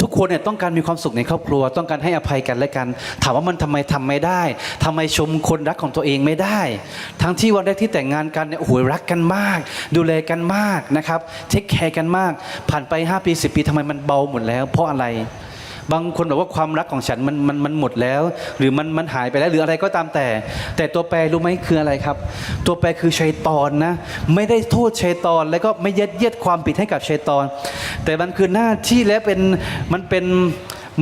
ทุกคนเนี่ยต้องการมีความสุขในครอบครัว ต้องการให้อภัยกันและกัน ถามว่ามันทำไมทำไม่ได้ทำไมชมคนรักของตัวเองไม่ได้ ทั้งที่วันแรกที่แต่งงานกันเนี่ยโอ้โหรักกันมาก ดูแลกันมากนะครับเทคแคร์กันมาก ผ่านไป 5 ปี 10 ปีทำไมมันเบาหมดแล้ว เพราะอะไร บางคนบอกว่าความรักของฉันมันมันมันหมดแล้ว หรือมันมันหายไปแล้วหรืออะไรก็ตามแต่ แต่ตัวแปรรู้ไหมคืออะไรครับ ตัวแปรคือชัยตอนนะ ไม่ได้โทษชัยตอน แล้วก็ไม่เยัดเยียดความผิดให้กับชัยตอน แต่มันคือหน้าที่และเป็นมันเป็น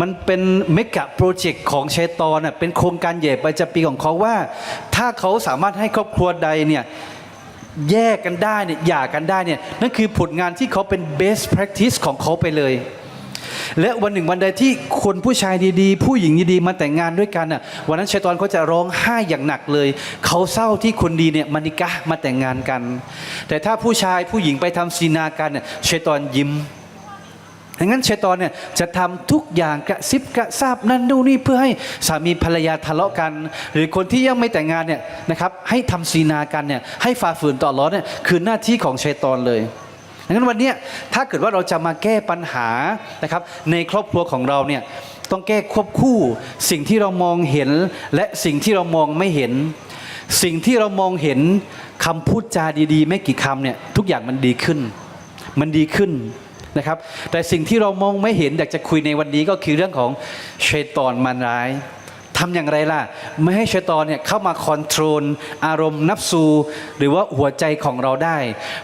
มันเป็นเมกะโปรเจกต์ของชัยตอนน่ะเป็นโครงการใหญ่ประจำปีของเขาว่า ถ้าเขาสามารถให้ครอบครัวใดเนี่ยแยกกันได้เนี่ยหย่ากันได้เนี่ยนั่นคือผลงานที่เขาเป็น best practice ของเขาไปเลย และวันหนึ่งวันใดที่คนผู้ชายดีๆ ผู้หญิงดีๆมาแต่งงานด้วยกันน่ะวันนั้นชัยตอนเขาจะร้องไห้อย่างหนักเลย เขาเศร้าที่คนดีเนี่ยมานิกะมาแต่งงานกัน แต่ถ้าผู้ชายผู้หญิงไปทำซีนากันเนี่ยชัยตอนยิ้มดังนั้นชัยตอนเนี่ยจะทำทุกอย่างกระซิบกระซาบนั่นนู่นนี่เพื่อให้สามีภรรยาทะเลาะกัน หรือคนที่ยังไม่แต่งงานเนี่ยนะครับให้ทำซีนากันเนี่ยให้ฝ่าฝืนต่อร้อนเนี่ยคือหน้าที่ของชัยตอนเลย ดังนั้นวันนี้ถ้าเกิดว่าเราจะมาแก้ปัญหานะครับในครอบครัวของเราเนี่ยต้องแก้ควบคู่ สิ่งที่เรามองเห็น และสิ่งที่เรามองไม่เห็น สิ่งที่เรามองเห็นคำพูดจาดีๆ ไม่กี่คำเนี่ยทุกอย่างมันดีขึ้น มันดีขึ้นนะครับแต่สิ่งที่เรามองไม่เห็นอยากจะคุยในวันนี้ก็คือเรื่องของเชยตอนมันร้าย ทำอย่างไรล่ะ ไม่ให้เชยตอนเนี่ยเข้ามาคอนโทรลอารมณ์นับสูหรือว่าหัวใจของเราได้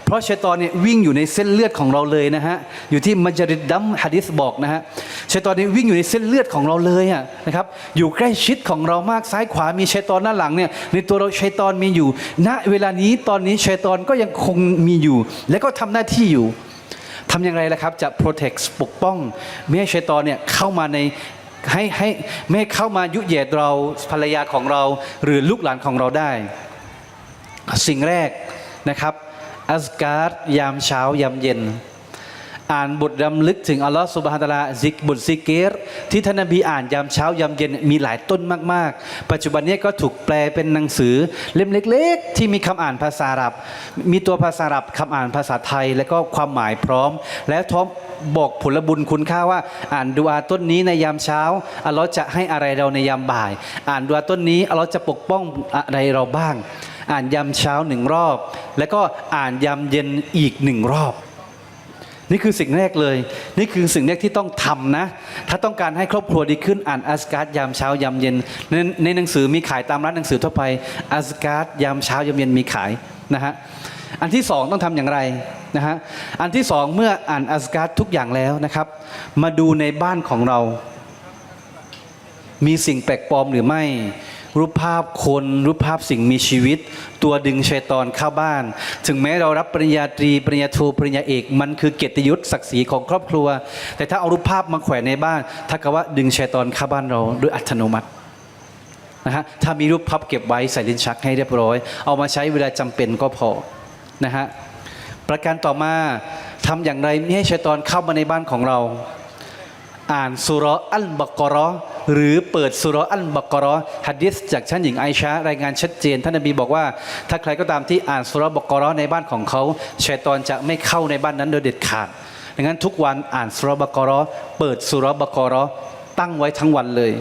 เพราะเชยตอนเนี่ยวิ่งอยู่ในเส้นเลือดของเราเลยนะฮะอยู่ที่มัจริดดัมฮะดิษบอกนะฮะเชยตอนนี้วิ่งอยู่ในเส้นเลือดของเราเลยอะนะครับอยู่ใกล้ชิดของเรามากซ้ายขวามีเชยตอนหน้าหลังเนี่ยในตัวเราเชยตอนมีอยู่ ณเวลานี้ตอนนี้เชยตอนก็ยังคงมีอยู่ และก็ทำหน้าที่อยู่ทำอย่างไรล่ะครับ จะ protect ปกป้อง ไม่ให้ชัยตอนเนี่ยเข้ามาใน ให้ให้ไม่ให้เข้ามายุเหยียดเราภรรยาของเราหรือลูกหลานของเราได้ สิ่งแรกนะครับอัสการ์ดยามเช้ายามเย็น อ่านบทรำลึกถึงอัลลอฮฺสุบฮานะฮูวะตะลาซิกบทซิกเกตที่ท่านนบีอ่านยามเช้ายามเย็นมีหลายต้นมาก ๆ ปัจจุบันนี้ก็ถูกแปลเป็นหนังสือเล่มเล็ก ๆ ที่มีคำอ่านภาษาอาหรับ มีตัวภาษาอาหรับคำอ่านภาษาไทย และก็ความหมายพร้อม และท้อมบอกผลบุญคุณค่าว่า อ่านดูอาต้นนี้ในยามเช้าอัลลอฮ์จะให้อะไรเราในยามบ่าย อ่านดูอาต้นนี้อัลลอฮ์จะปกป้องอะไรเราบ้าง อ่านยามเช้าหนึ่งรอบ แล้วก็อ่านยามเย็นอีกหนึ่งรอบ นี่คือสิ่งแรกเลย นี่คือสิ่งแรกที่ต้องทำนะ ถ้าต้องการให้ครอบครัวดีขึ้นอ่านอัสการ์ดยามเช้ายามเย็นในในหนังสือมีขายตามร้านหนังสือทั่วไปอัสการ์ดยามเช้ายามเย็นมีขายนะฮะอันที่สองต้องทำอย่างไรนะฮะอันที่สองเมื่ออ่านอัสการ์ดทุกอย่างแล้วนะครับ มาดูในบ้านของเรา มีสิ่งแปลกปลอมหรือไม่ รูปภาพคนรูปภาพสิ่งมีชีวิต ตัวดึงชัยตอนเข้าบ้าน ถึงแม้เรารับปริญญาตรีปริญญาโทปริญญาเอก มันคือเกียรติยศศักดิ์ศรีของครอบครัว แต่ถ้าเอารูปภาพมาแขวนในบ้านถ้ากับว่าดึงชัยตอนเข้าบ้านเราด้วยอัตโนมัตินะฮะถ้ามีรูปภาพเก็บไว้ใส่ลิ้นชักให้เรียบร้อย เอามาใช้เวลาจำเป็นก็พอนะฮะประการต่อมาทำอย่างไรไม่ให้ชัยตอนเข้ามาในบ้านของเรา อ่านสุรอัลบกรอหรือเปิดสุรอัลบกรอฮัดดิสจากชั้นหญิงไอชารายงานชัดเจน ท่านนบีบอกว่า ถ้าใครก็ตามที่อ่านสุรบกรอในบ้านของเขาชัยตอนจะไม่เข้าในบ้านนั้นโดยเด็ดขาดดังนั้นทุกวันอ่านสุรบกรอเปิดสุรบกรอตั้งไว้ทั้งวันเลย